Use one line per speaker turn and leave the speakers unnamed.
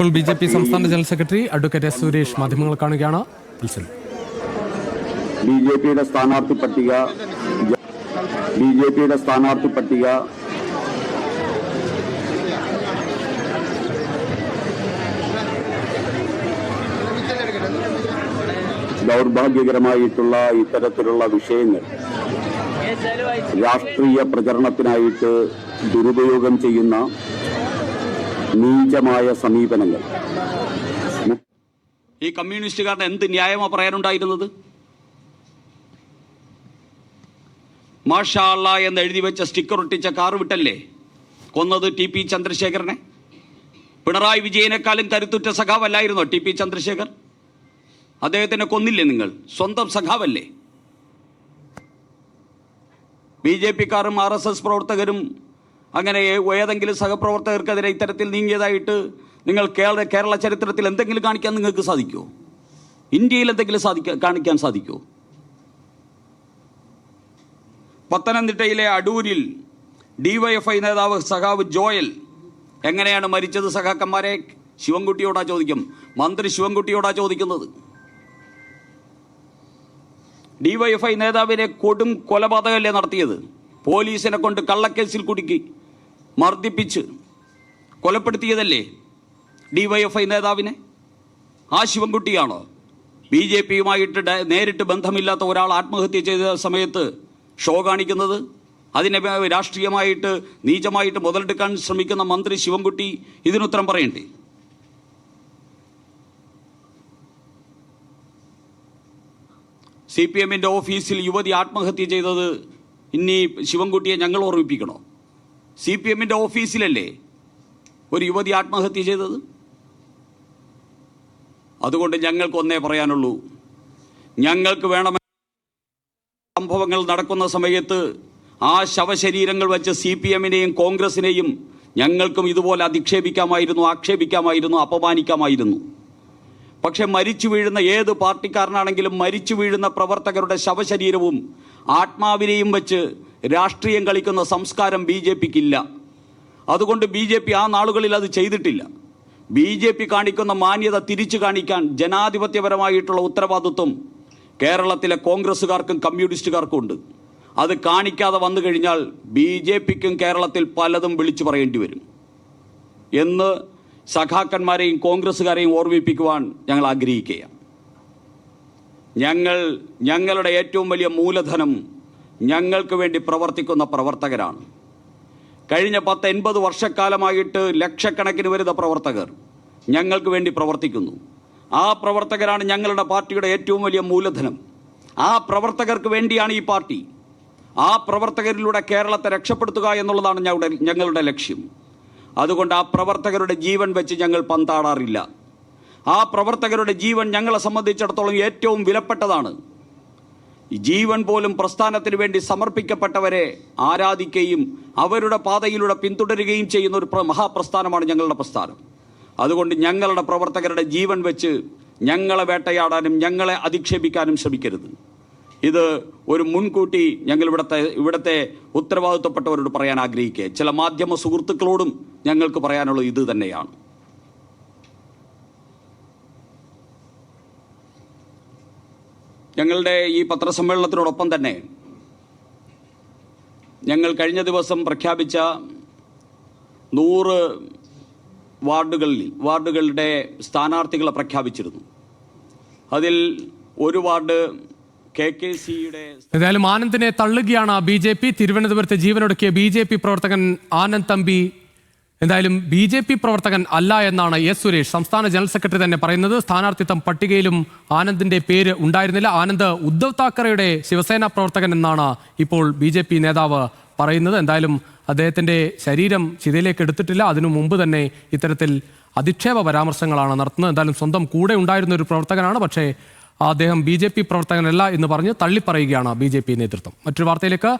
ഇപ്പോൾ B J P സംസ്ഥാന general secretary advocate S Suresh മാധ്യമങ്ങൾ കാണുകയാണ്.
ബി ജെ പിയുടെ സ്ഥാനാർത്ഥി പട്ടിക ബി ജെ പിയുടെ സ്ഥാനാർത്ഥി പട്ടിക. ദൗർഭാഗ്യകരമായിട്ടുള്ള ഇത്തരത്തിലുള്ള വിഷയങ്ങൾ രാഷ്ട്രീയ പ്രചരണത്തിനായിട്ട് ദുരുപയോഗം ചെയ്യുന്ന നീചമായ സമീപനങ്ങൾ.
ഈ കമ്മ്യൂണിസ്റ്റുകാരുടെ എന്ത് ന്യായമാ പറയാനുണ്ടായിരുന്നത്? മാഷാള്ള എന്ന് എഴുതി വെച്ച സ്റ്റിക്കർ ഒട്ടിച്ച കാർ വിട്ടല്ലേ? കൊന്നത് ടി പി ചന്ദ്രശേഖരനെ? പിണറായി വിജയനേക്കാളും കരുത്തുറ്റ സഖാവല്ലായിരുന്നോ ടി പി ചന്ദ്രശേഖർ? അദ്ദേഹത്തിനെ കൊന്നില്ലേ നിങ്ങൾ? സ്വന്തം സഖാവല്ലേ? ബി ജെ പിക്കാരും ആർ എസ് എസ് പ്രവർത്തകരും അങ്ങനെ ഏതെങ്കിലും സഹപ്രവർത്തകർക്കെതിരെ ഇത്തരത്തിൽ നീങ്ങിയതായിട്ട് നിങ്ങൾ കേരള കേരള ചരിത്രത്തിൽ എന്തെങ്കിലും കാണിക്കാൻ നിങ്ങൾക്ക് സാധിക്കുമോ ഇന്ത്യയിൽ എന്തെങ്കിലും സാധിക്കാൻ കാണിക്കാൻ സാധിക്കുമോ പത്തനംതിട്ടയിലെ അടൂരിൽ ഡിവൈഎഫ്ഐ നേതാവ് സഖാവ് ജോയൽ എങ്ങനെയാണ് മരിച്ചത്? സഖാക്കന്മാരെ ശിവൻകുട്ടിയോടാ ചോദിക്കും. മന്ത്രി ശിവൻകുട്ടിയോടാ ചോദിക്കുന്നത്. ഡിവൈഎഫ്ഐ നേതാവിനെ കൊടും കൊലപാതകമല്ലേ നടത്തിയത്? പോലീസിനെ കൊണ്ട് കള്ളക്കേസിൽ കുടുക്കി മർദ്ദിപ്പിച്ച് കൊലപ്പെടുത്തിയതല്ലേ? ഡിവൈഎഫ്ഐ നേതാവിനെ? ആ ശിവൻകുട്ടിയാണോ? ബി ജെ പിയുമായിട്ട് നേരിട്ട് ബന്ധമില്ലാത്ത ഒരാൾ ആത്മഹത്യ ചെയ്ത സമയത്ത് ഷോ കാണിക്കുന്നത്? അതിനെ രാഷ്ട്രീയമായിട്ട് നീചമായിട്ട് മുതലെടുക്കാൻ ശ്രമിക്കുന്ന മന്ത്രി ശിവൻകുട്ടി ഇതിനുത്തരം പറയണ്ടേ? സി പി എമ്മിന്റെ ഓഫീസിൽ യുവതി ആത്മഹത്യ ചെയ്തത് ഇനി ശിവൻകുട്ടിയെ ഞങ്ങൾ ഓർമ്മിപ്പിക്കണോ? സി പി എമ്മിന്റെ ഓഫീസിലല്ലേ ഒരു യുവതി ആത്മഹത്യ ചെയ്തത്? അതുകൊണ്ട് ഞങ്ങൾക്ക് ഒന്നേ പറയാനുള്ളൂ. ഞങ്ങൾക്ക് വേണമെങ്കിൽ സംഭവങ്ങൾ നടക്കുന്ന സമയത്ത് ആ ശവശരീരങ്ങൾ വെച്ച് സി പി എമ്മിനെയും കോൺഗ്രസിനെയും ഞങ്ങൾക്കും ഇതുപോലെ അധിക്ഷേപിക്കാമായിരുന്നു ആക്ഷേപിക്കാമായിരുന്നു അപമാനിക്കാമായിരുന്നു. പക്ഷെ മരിച്ചു വീഴുന്ന ഏത് പാർട്ടിക്കാരനാണെങ്കിലും മരിച്ചു വീഴുന്ന പ്രവർത്തകരുടെ ശവശരീരവും ആത്മാവിനെയും വെച്ച് രാഷ്ട്രീയം കളിക്കുന്ന സംസ്കാരം ബി ജെ പിക്കില്ല. അതുകൊണ്ട് ബി ജെ പി ആ നാളുകളിൽ അത് ചെയ്തിട്ടില്ല. ബി ജെ പി കാണിക്കുന്ന മാന്യത തിരിച്ചു കാണിക്കാൻ ജനാധിപത്യപരമായിട്ടുള്ള ഉത്തരവാദിത്വം കേരളത്തിലെ കോൺഗ്രസ്സുകാർക്കും കമ്മ്യൂണിസ്റ്റുകാർക്കും ഉണ്ട് അത് കാണിക്കാതെ വന്നു കഴിഞ്ഞാൽ ബി ജെ പിക്കും കേരളത്തിൽ പലതും വിളിച്ചു പറയേണ്ടി വരും. എന്ന് സഖാക്കന്മാരെയും കോൺഗ്രസ്സുകാരെയും ഓർമ്മിപ്പിക്കുവാൻ ഞങ്ങൾ ആഗ്രഹിക്കുക ഞങ്ങൾ ഞങ്ങളുടെ ഏറ്റവും വലിയ മൂലധനം ഞങ്ങൾക്ക് വേണ്ടി പ്രവർത്തിക്കുന്ന പ്രവർത്തകരാണ്. കഴിഞ്ഞ പത്ത് എൺപത് വർഷക്കാലമായിട്ട് ലക്ഷക്കണക്കിന് വരുന്ന പ്രവർത്തകർ ഞങ്ങൾക്ക് വേണ്ടി പ്രവർത്തിക്കുന്നു. ആ പ്രവർത്തകരാണ് ഞങ്ങളുടെ പാർട്ടിയുടെ ഏറ്റവും വലിയ മൂലധനം. ആ പ്രവർത്തകർക്ക് വേണ്ടിയാണ് ഈ പാർട്ടി. ആ പ്രവർത്തകരിലൂടെ കേരളത്തെ രക്ഷപ്പെടുത്തുക എന്നുള്ളതാണ് ഞങ്ങളുടെ ഞങ്ങളുടെ ലക്ഷ്യം. അതുകൊണ്ട് ആ പ്രവർത്തകരുടെ ജീവൻ വെച്ച് ഞങ്ങൾ പന്താടാറില്ല. ആ പ്രവർത്തകരുടെ ജീവൻ ഞങ്ങളെ സംബന്ധിച്ചിടത്തോളം ഏറ്റവും വിലപ്പെട്ടതാണ്. ജീവൻ പോലും പ്രസ്ഥാനത്തിന് വേണ്ടി സമർപ്പിക്കപ്പെട്ടവരെ ആരാധിക്കുകയും അവരുടെ പാതയിലൂടെ പിന്തുടരുകയും ചെയ്യുന്ന ഒരു മഹാപ്രസ്ഥാനമാണ് ഞങ്ങളുടെ പ്രസ്ഥാനം. അതുകൊണ്ട് ഞങ്ങളുടെ പ്രവർത്തകരുടെ ജീവൻ വെച്ച് ഞങ്ങളെ വേട്ടയാടാനും ഞങ്ങളെ അധിക്ഷേപിക്കാനും ശ്രമിക്കരുത്. ഇത് ഒരു മുൻകൂട്ടി ഞങ്ങൾ ഇവിടുത്തെ ഇവിടുത്തെ ഉത്തരവാദിത്വപ്പെട്ടവരോട് പറയാൻ ആഗ്രഹിക്കുക. ചില മാധ്യമ സുഹൃത്തുക്കളോടും ഞങ്ങൾക്ക് പറയാനുള്ളത് ഇത് തന്നെയാണ്. ഞങ്ങളുടെ ഈ പത്രസമ്മേളനത്തിനോടൊപ്പം തന്നെ ഞങ്ങൾ കഴിഞ്ഞ ദിവസം പ്രഖ്യാപിച്ച നൂറ് വാർഡുകളിൽ വാർഡുകളുടെ സ്ഥാനാർത്ഥികളെ പ്രഖ്യാപിച്ചിരുന്നു. അതിൽ ഒരു വാർഡ് കെ കെ സിയുടെ
ഏതായാലും ആനന്ദിനെ തള്ളുകയാണ് ബി ജെ പി. തിരുവനന്തപുരത്തെ ജീവനൊടുക്കിയ ബി ജെ പി പ്രവർത്തകൻ ആനന്ദ് തമ്പി എന്തായാലും ബി ജെ പി പ്രവർത്തകൻ അല്ല എന്നാണ് എസ് സുരേഷ്. സംസ്ഥാന ജനറൽ സെക്രട്ടറി തന്നെ പറയുന്നത്. സ്ഥാനാർത്ഥിത്വം പട്ടികയിലും ആനന്ദിന്റെ പേര് ഉണ്ടായിരുന്നില്ല. ആനന്ദ് ഉദ്ധവ് താക്കറെയുടെ ശിവസേന പ്രവർത്തകൻ എന്നാണ് ഇപ്പോൾ ബി ജെ പി നേതാവ് പറയുന്നത്. എന്തായാലും അദ്ദേഹത്തിന്റെ ശരീരം ചിതയിലേക്ക് എടുത്തിട്ടില്ല. അതിനു മുമ്പ് തന്നെ ഇത്തരത്തിൽ അധിക്ഷേപ പരാമർശങ്ങളാണ് നടത്തുന്നത്. എന്തായാലും സ്വന്തം കൂടെ ഉണ്ടായിരുന്ന ഒരു പ്രവർത്തകനാണ്. പക്ഷേ അദ്ദേഹം ബി ജെ പി പ്രവർത്തകനല്ല എന്ന് പറഞ്ഞ് തള്ളിപ്പറയുകയാണ് ബി ജെ പി നേതൃത്വം. മറ്റൊരു വാർത്തയിലേക്ക്